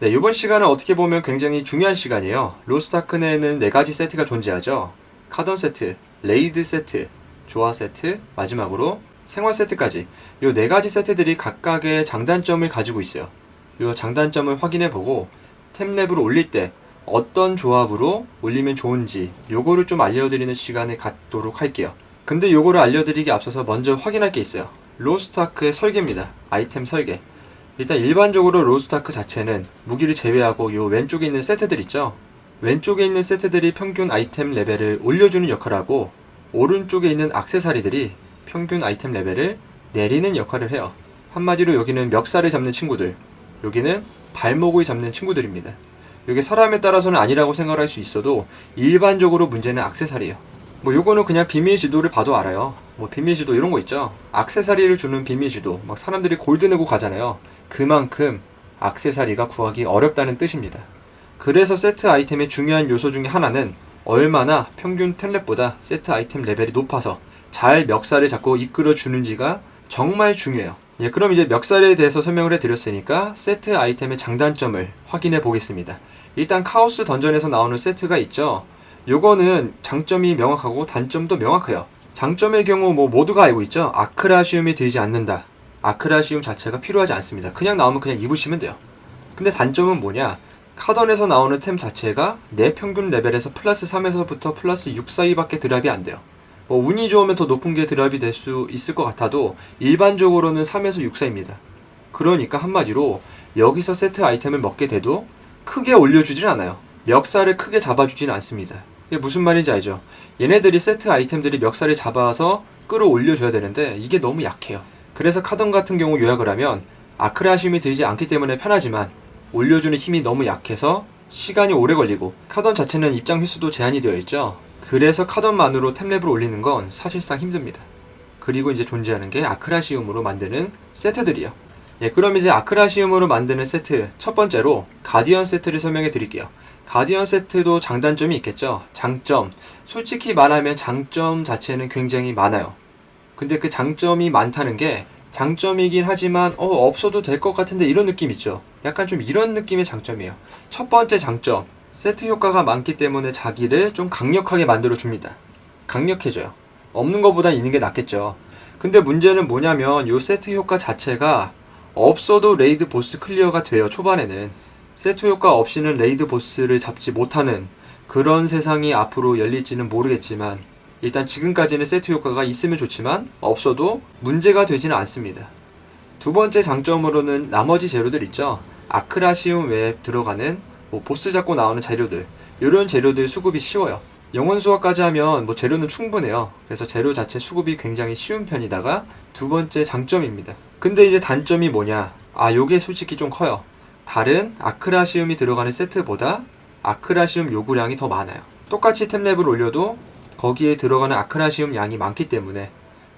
네, 이번 시간은 어떻게 보면 굉장히 중요한 시간이에요. 로스타크 내에는 네 가지 세트가 존재하죠. 카던 세트, 레이드 세트, 조화 세트, 마지막으로 생활 세트까지 이 네 가지 세트들이 각각의 장단점을 가지고 있어요. 이 장단점을 확인해 보고 템랩을 올릴 때 어떤 조합으로 올리면 좋은지 요거를 좀 알려드리는 시간을 갖도록 할게요. 근데 요거를 알려드리기 앞서서 먼저 확인할 게 있어요. 로스타크의 설계입니다. 아이템 설계. 일단 일반적으로 로스타크 자체는 무기를 제외하고 요 왼쪽에 있는 세트들 있죠. 왼쪽에 있는 세트들이 평균 아이템 레벨을 올려주는 역할을 하고 오른쪽에 있는 악세사리들이 평균 아이템 레벨을 내리는 역할을 해요. 한마디로 여기는 멱살을 잡는 친구들, 여기는 발목을 잡는 친구들입니다. 이게 사람에 따라서는 아니라고 생각할 수 있어도 일반적으로 문제는 악세사리예요. 뭐 요거는 그냥 비밀 지도를 봐도 알아요. 뭐 비밀 지도 이런 거 있죠. 악세사리를 주는 비밀 지도. 막 사람들이 골드 내고 가잖아요. 그만큼 악세사리가 구하기 어렵다는 뜻입니다. 그래서 세트 아이템의 중요한 요소 중에 하나는 얼마나 평균 템랩보다 세트 아이템 레벨이 높아서 잘 멱살을 잡고 이끌어 주는지가 정말 중요해요. 예, 그럼 이제 멱살에 대해서 설명을 해드렸으니까 세트 아이템의 장단점을 확인해 보겠습니다. 일단 카오스 던전에서 나오는 세트가 있죠. 요거는 장점이 명확하고 단점도 명확해요. 장점의 경우 뭐 모두가 알고 있죠. 아크라시움이 들지 않는다. 아크라시움 자체가 필요하지 않습니다. 그냥 나오면 그냥 입으시면 돼요. 근데 단점은 뭐냐? 카던에서 나오는 템 자체가 내 평균 레벨에서 플러스 3에서부터 플러스 6 사이밖에 드랍이 안 돼요. 뭐 운이 좋으면 더 높은 게 드랍이 될 수 있을 것 같아도 일반적으로는 3에서 6 사이입니다. 그러니까 한마디로 여기서 세트 아이템을 먹게 돼도 크게 올려주진 않아요. 멱살을 크게 잡아주지는 않습니다. 이게 무슨 말인지 알죠? 얘네들이 세트 아이템들이 멱살을 잡아서 끌어올려줘야 되는데 이게 너무 약해요. 그래서 카던 같은 경우 요약을 하면 아크라심이 들지 않기 때문에 편하지만 올려주는 힘이 너무 약해서 시간이 오래 걸리고 카던 자체는 입장 횟수도 제한이 되어 있죠. 그래서 카던만으로 템랩을 올리는 건 사실상 힘듭니다. 그리고 이제 존재하는 게 아크라시움으로 만드는 세트들이요. 예, 그럼 이제 아크라시움으로 만드는 세트 첫 번째로 가디언 세트를 설명해 드릴게요. 가디언 세트도 장단점이 있겠죠. 장점. 솔직히 말하면 장점 자체는 굉장히 많아요. 근데 그 장점이 많다는 게 장점이긴 하지만 어 없어도 될 것 같은데 이런 느낌 있죠. 약간 좀 이런 느낌의 장점이에요. 첫 번째 장점. 세트 효과가 많기 때문에 자기를 좀 강력하게 만들어 줍니다. 강력해져요. 없는 것보다 있는 게 낫겠죠. 근데 문제는 뭐냐면 요 세트 효과 자체가 없어도 레이드 보스 클리어가 돼요. 초반에는 세트 효과 없이는 레이드 보스를 잡지 못하는 그런 세상이 앞으로 열릴지는 모르겠지만 일단 지금까지는 세트 효과가 있으면 좋지만 없어도 문제가 되지는 않습니다. 두 번째 장점으로는 나머지 재료들 있죠. 아크라시움 외에 들어가는 뭐 보스 잡고 나오는 재료들 이런 재료들 수급이 쉬워요. 영원 수화까지 하면 뭐 재료는 충분해요. 그래서 재료 자체 수급이 굉장히 쉬운 편이다가 두 번째 장점입니다. 근데 이제 단점이 뭐냐? 아 요게 솔직히 좀 커요. 다른 아크라시움이 들어가는 세트보다 아크라시움 요구량이 더 많아요. 똑같이 템랩을 올려도 거기에 들어가는 아크라시움 양이 많기 때문에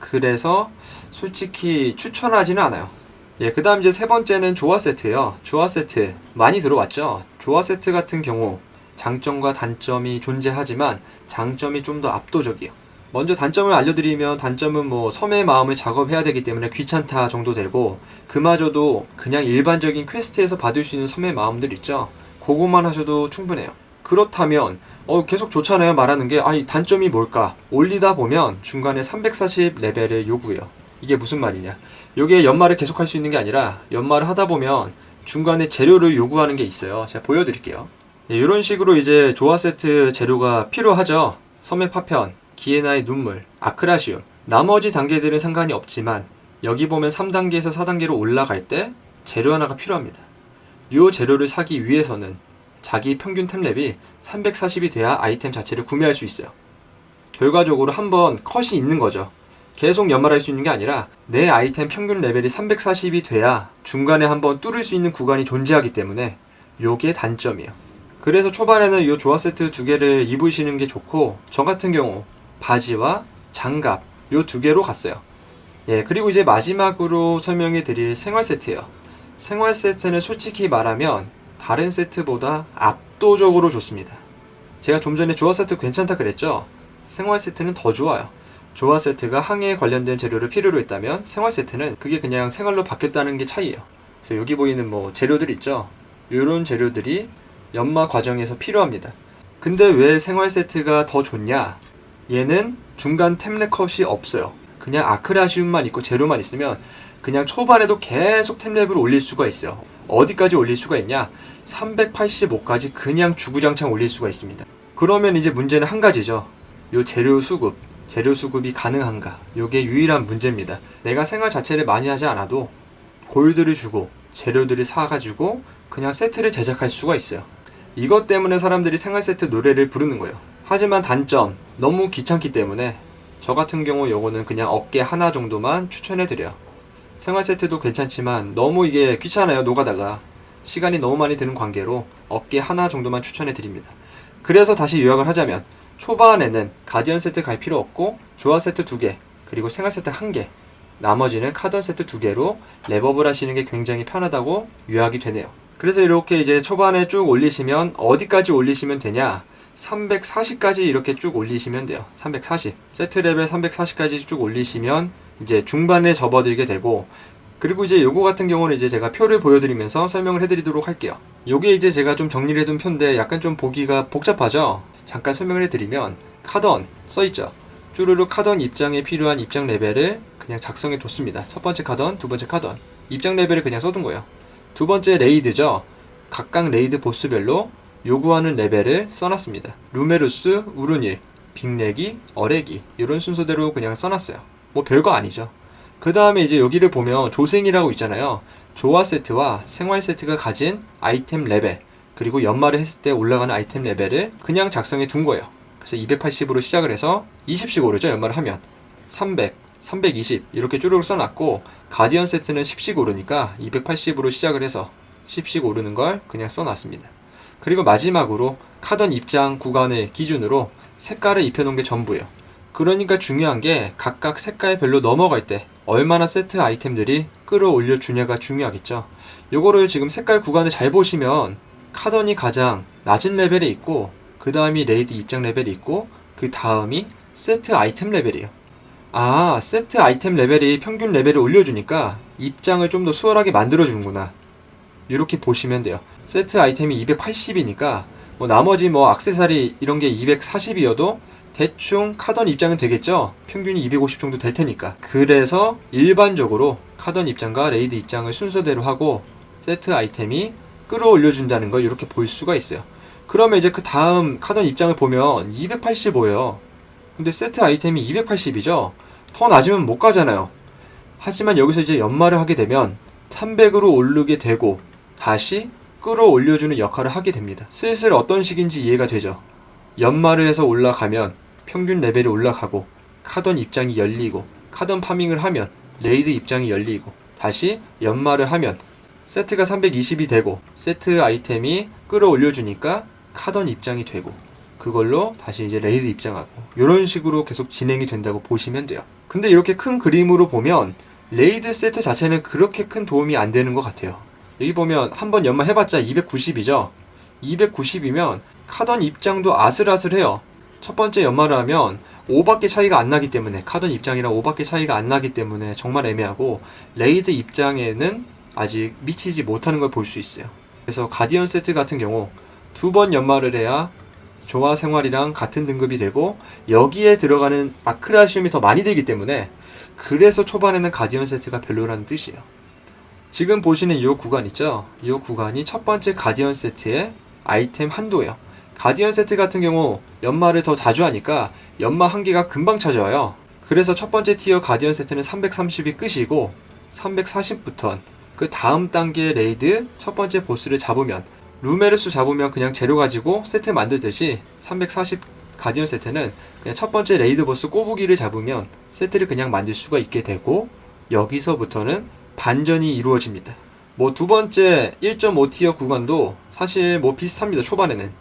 그래서 솔직히 추천하지는 않아요. 예, 그 다음 이제 세 번째는 조화 세트예요. 조화 세트 많이 들어왔죠. 조화 세트 같은 경우 장점과 단점이 존재하지만 장점이 좀 더 압도적이에요. 먼저 단점을 알려드리면 단점은 뭐 섬의 마음을 작업해야 되기 때문에 귀찮다 정도 되고 그마저도 그냥 일반적인 퀘스트에서 받을 수 있는 섬의 마음들 있죠. 그것만 하셔도 충분해요. 그렇다면 어 계속 좋잖아요 말하는 게 아이 단점이 뭘까 올리다 보면 중간에 340 레벨을 요구해요. 이게 무슨 말이냐? 요게 연말을 계속 할 수 있는 게 아니라 연말을 하다 보면 중간에 재료를 요구하는 게 있어요. 제가 보여드릴게요. 예, 이런 식으로 이제 조화 세트 재료가 필요하죠. 섬의 파편, 기에나의 눈물, 아크라시움. 나머지 단계들은 상관이 없지만 여기 보면 3단계에서 4단계로 올라갈 때 재료 하나가 필요합니다. 이 재료를 사기 위해서는 자기 평균 템랩이 340이 돼야 아이템 자체를 구매할 수 있어요. 결과적으로 한번 컷이 있는 거죠. 계속 연말할 수 있는 게 아니라 내 아이템 평균 레벨이 340이 돼야 중간에 한번 뚫을 수 있는 구간이 존재하기 때문에 요게 단점이에요. 그래서 초반에는 이 조화 세트 두 개를 입으시는 게 좋고 저 같은 경우 바지와 장갑 요 두 개로 갔어요. 예, 그리고 이제 마지막으로 설명해 드릴 생활 세트예요. 생활 세트는 솔직히 말하면 다른 세트보다 압도적으로 좋습니다. 제가 좀 전에 조화 세트 괜찮다 그랬죠? 생활 세트는 더 좋아요. 조화 세트가 항해에 관련된 재료를 필요로 했다면 생활 세트는 그게 그냥 생활로 바뀌었다는 게 차이예요. 그래서 여기 보이는 뭐 재료들 있죠? 이런 재료들이 연마 과정에서 필요합니다. 근데 왜 생활 세트가 더 좋냐? 얘는 중간 템레 컷이 없어요. 그냥 아크라시움만 있고 재료만 있으면 그냥 초반에도 계속 템랩을 올릴 수가 있어요. 어디까지 올릴 수가 있냐? 385까지 그냥 주구장창 올릴 수가 있습니다. 그러면 이제 문제는 한 가지죠. 요 재료 수급, 재료 수급이 가능한가? 요게 유일한 문제입니다. 내가 생활 자체를 많이 하지 않아도 골드를 주고 재료들을 사가지고 그냥 세트를 제작할 수가 있어요. 이것 때문에 사람들이 생활 세트 노래를 부르는 거예요. 하지만 단점, 너무 귀찮기 때문에 저 같은 경우 요거는 그냥 어깨 하나 정도만 추천해드려요. 생활 세트도 괜찮지만 너무 이게 귀찮아요, 노가다가. 시간이 너무 많이 드는 관계로 어깨 하나 정도만 추천해드립니다. 그래서 다시 요약을 하자면 초반에는 가디언 세트 갈 필요 없고 조화 세트 두 개, 그리고 생활 세트 한 개, 나머지는 카던 세트 두 개로 랩업을 하시는 게 굉장히 편하다고 요약이 되네요. 그래서 이렇게 이제 초반에 쭉 올리시면 어디까지 올리시면 되냐? 340까지 이렇게 쭉 올리시면 돼요. 340. 세트 레벨 340까지 쭉 올리시면 이제 중반에 접어들게 되고 그리고 이제 요거 같은 경우는 이제 제가 표를 보여드리면서 설명을 해드리도록 할게요. 요게 이제 제가 좀 정리를 해둔 표인데 약간 좀 보기가 복잡하죠? 잠깐 설명을 해드리면 카던 써있죠? 쭈루루 카던 입장에 필요한 입장 레벨을 그냥 작성해 뒀습니다. 첫 번째 카던, 두 번째 카던. 입장 레벨을 그냥 써둔 거예요. 두 번째 레이드죠. 각각 레이드 보스별로 요구하는 레벨을 써놨습니다. 루메루스, 우르닐, 빅레기, 어레기 이런 순서대로 그냥 써놨어요. 뭐 별거 아니죠. 그 다음에 이제 여기를 보면 조생이라고 있잖아요. 조화 세트와 생활 세트가 가진 아이템 레벨 그리고 연말을 했을 때 올라가는 아이템 레벨을 그냥 작성해 둔 거예요. 그래서 280으로 시작을 해서 20씩 오르죠. 연말을 하면 300, 320 이렇게 쭈르륵 써놨고 가디언 세트는 10씩 오르니까 280으로 시작을 해서 10씩 오르는 걸 그냥 써놨습니다. 그리고 마지막으로 카던 입장 구간을 기준으로 색깔을 입혀놓은 게 전부예요. 그러니까 중요한 게 각각 색깔별로 넘어갈 때 얼마나 세트 아이템들이 끌어올려 주냐가 중요하겠죠. 요거를 지금 색깔 구간을 잘 보시면 카던이 가장 낮은 레벨에 있고 그 다음이 레이드 입장 레벨이 있고 그 다음이 세트 아이템 레벨이에요. 아, 세트 아이템 레벨이 평균 레벨을 올려주니까 입장을 좀 더 수월하게 만들어주는구나. 이렇게 보시면 돼요. 세트 아이템이 280이니까 뭐 나머지 뭐 악세사리 이런 게 240이어도 대충 카던 입장은 되겠죠? 평균이 250 정도 될 테니까. 그래서 일반적으로 카던 입장과 레이드 입장을 순서대로 하고 세트 아이템이 끌어올려준다는 걸 이렇게 볼 수가 있어요. 그러면 이제 그 다음 카던 입장을 보면 285예요. 근데 세트 아이템이 280이죠? 더 낮으면 못 가잖아요. 하지만 여기서 이제 연말을 하게 되면 300으로 오르게 되고 다시 끌어올려주는 역할을 하게 됩니다. 슬슬 어떤 식인지 이해가 되죠. 연말을 해서 올라가면 평균 레벨이 올라가고 카던 입장이 열리고 카던 파밍을 하면 레이드 입장이 열리고 다시 연말을 하면 세트가 320이 되고 세트 아이템이 끌어올려주니까 카던 입장이 되고 그걸로 다시 이제 레이드 입장하고 이런 식으로 계속 진행이 된다고 보시면 돼요. 근데 이렇게 큰 그림으로 보면 레이드 세트 자체는 그렇게 큰 도움이 안 되는 것 같아요. 여기 보면 한번 연말 해봤자 290이죠. 290이면 카던 입장도 아슬아슬해요. 첫 번째 연말을 하면 5밖에 차이가 안 나기 때문에 카던 입장이랑 5밖에 차이가 안 나기 때문에 정말 애매하고 레이드 입장에는 아직 미치지 못하는 걸 볼 수 있어요. 그래서 가디언 세트 같은 경우 두 번 연말을 해야 조화 생활이랑 같은 등급이 되고 여기에 들어가는 아크라시움이 더 많이 들기 때문에 그래서 초반에는 가디언 세트가 별로라는 뜻이에요. 지금 보시는 이 구간 있죠? 이 구간이 첫 번째 가디언 세트의 아이템 한도예요. 가디언 세트 같은 경우 연마를 더 자주 하니까 연마 한 개가 금방 찾아와요. 그래서 첫 번째 티어 가디언 세트는 330이 끝이고 340부터 그 다음 단계 레이드 첫 번째 보스를 잡으면 루메르스 잡으면 그냥 재료 가지고 세트 만들듯이 340 가디언 세트는 그냥 첫 번째 레이드 보스 꼬부기를 잡으면 세트를 그냥 만들 수가 있게 되고 여기서부터는 반전이 이루어집니다. 뭐 두 번째 1.5티어 구간도 사실 뭐 비슷합니다. 초반에는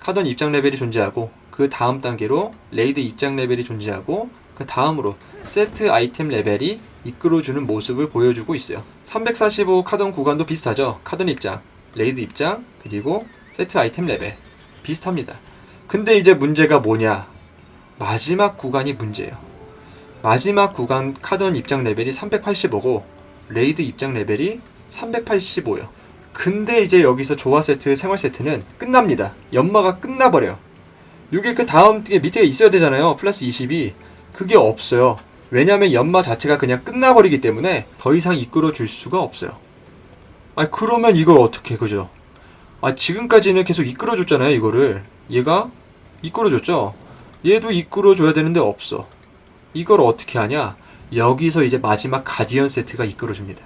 카던 입장 레벨이 존재하고 그 다음 단계로 레이드 입장 레벨이 존재하고 그 다음으로 세트 아이템 레벨이 이끌어주는 모습을 보여주고 있어요. 345 카던 구간도 비슷하죠. 카던 입장, 레이드 입장, 그리고 세트 아이템 레벨 비슷합니다. 근데 이제 문제가 뭐냐? 마지막 구간이 문제예요. 마지막 구간 카던 입장 레벨이 385고 레이드 입장 레벨이 385요. 근데 이제 여기서 조화 세트, 생활 세트는 끝납니다. 연마가 끝나버려요. 이게 그 다음 게 밑에 있어야 되잖아요. 플러스 20이. 그게 없어요. 왜냐면 연마 자체가 그냥 끝나버리기 때문에 더 이상 이끌어 줄 수가 없어요. 아 그러면 이걸 어떻게 그죠? 아 지금까지는 계속 이끌어 줬잖아요 이거를. 얘가 이끌어 줬죠. 얘도 이끌어 줘야 되는데 없어. 이걸 어떻게 하냐? 여기서 이제 마지막 가디언 세트가 이끌어 줍니다.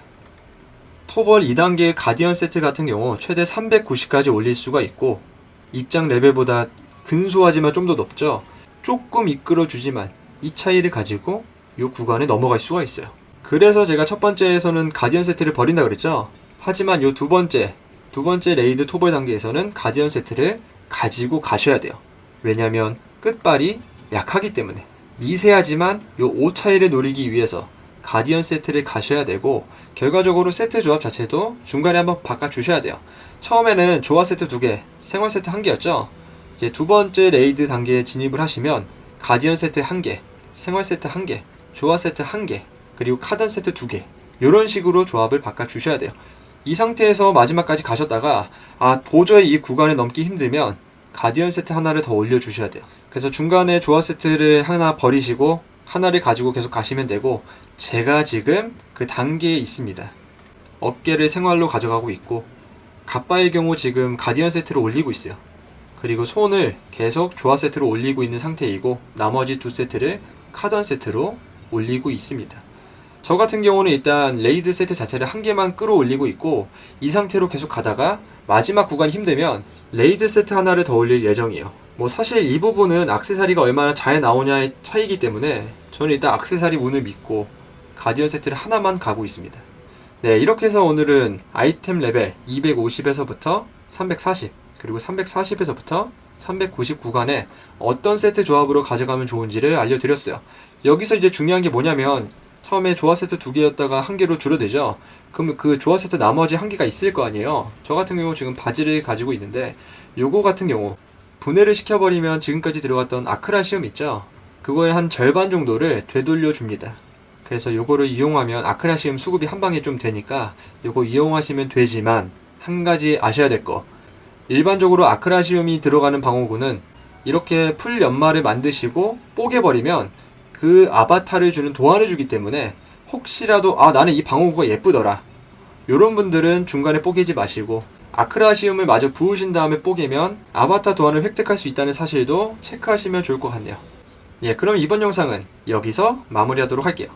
토벌 2단계 가디언 세트 같은 경우 최대 390까지 올릴 수가 있고 입장 레벨보다 근소하지만 좀 더 높죠. 조금 이끌어주지만 이 차이를 가지고 이 구간에 넘어갈 수가 있어요. 그래서 제가 첫 번째에서는 가디언 세트를 버린다 그랬죠. 하지만 이 두 번째, 두 번째 레이드 토벌 단계에서는 가디언 세트를 가지고 가셔야 돼요. 왜냐면 끝발이 약하기 때문에 미세하지만 이5 차이를 노리기 위해서 가디언 세트를 가셔야 되고 결과적으로 세트 조합 자체도 중간에 한번 바꿔 주셔야 돼요. 처음에는 조화 세트 2개, 생활 세트 1개였죠. 이제 두 번째 레이드 단계에 진입을 하시면 가디언 세트 1개, 생활 세트 1개, 조화 세트 1개, 그리고 카던 세트 2개. 이런 식으로 조합을 바꿔 주셔야 돼요. 이 상태에서 마지막까지 가셨다가 아 도저히 이 구간을 넘기 힘들면 가디언 세트 하나를 더 올려 주셔야 돼요. 그래서 중간에 조화 세트를 하나 버리시고 하나를 가지고 계속 가시면 되고 제가 지금 그 단계에 있습니다. 어깨를 생활로 가져가고 있고 갑바의 경우 지금 가디언 세트를 올리고 있어요. 그리고 손을 계속 조화 세트로 올리고 있는 상태이고 나머지 두 세트를 카던 세트로 올리고 있습니다. 저 같은 경우는 일단 레이드 세트 자체를 한 개만 끌어올리고 있고 이 상태로 계속 가다가 마지막 구간이 힘들면 레이드 세트 하나를 더 올릴 예정이에요. 뭐 사실 이 부분은 악세사리가 얼마나 잘 나오냐의 차이기 때문에 저는 일단 악세사리 운을 믿고 가디언 세트를 하나만 가고 있습니다. 네, 이렇게 해서 오늘은 아이템 레벨 250에서부터 340 그리고 340에서부터 390 구간에 어떤 세트 조합으로 가져가면 좋은지를 알려드렸어요. 여기서 이제 중요한 게 뭐냐면 처음에 조화 세트 두 개였다가 한 개로 줄어들죠. 그럼 그 조화 세트 나머지 한 개가 있을 거 아니에요. 저 같은 경우 지금 바지를 가지고 있는데 요거 같은 경우 분해를 시켜버리면 지금까지 들어갔던 아크라시움 있죠. 그거의 한 절반 정도를 되돌려 줍니다. 그래서 요거를 이용하면 아크라시움 수급이 한 방에 좀 되니까 요거 이용하시면 되지만 한 가지 아셔야 될 거. 일반적으로 아크라시움이 들어가는 방어구는 이렇게 풀 연마를 만드시고 뽀개버리면 그 아바타를 주는 도안을 주기 때문에 혹시라도 아 나는 이 방어구가 예쁘더라. 요런 분들은 중간에 뽀개지 마시고 아크라시움을 마저 부으신 다음에 뽀개면 아바타 도안을 획득할 수 있다는 사실도 체크하시면 좋을 것 같네요. 예 그럼 이번 영상은 여기서 마무리하도록 할게요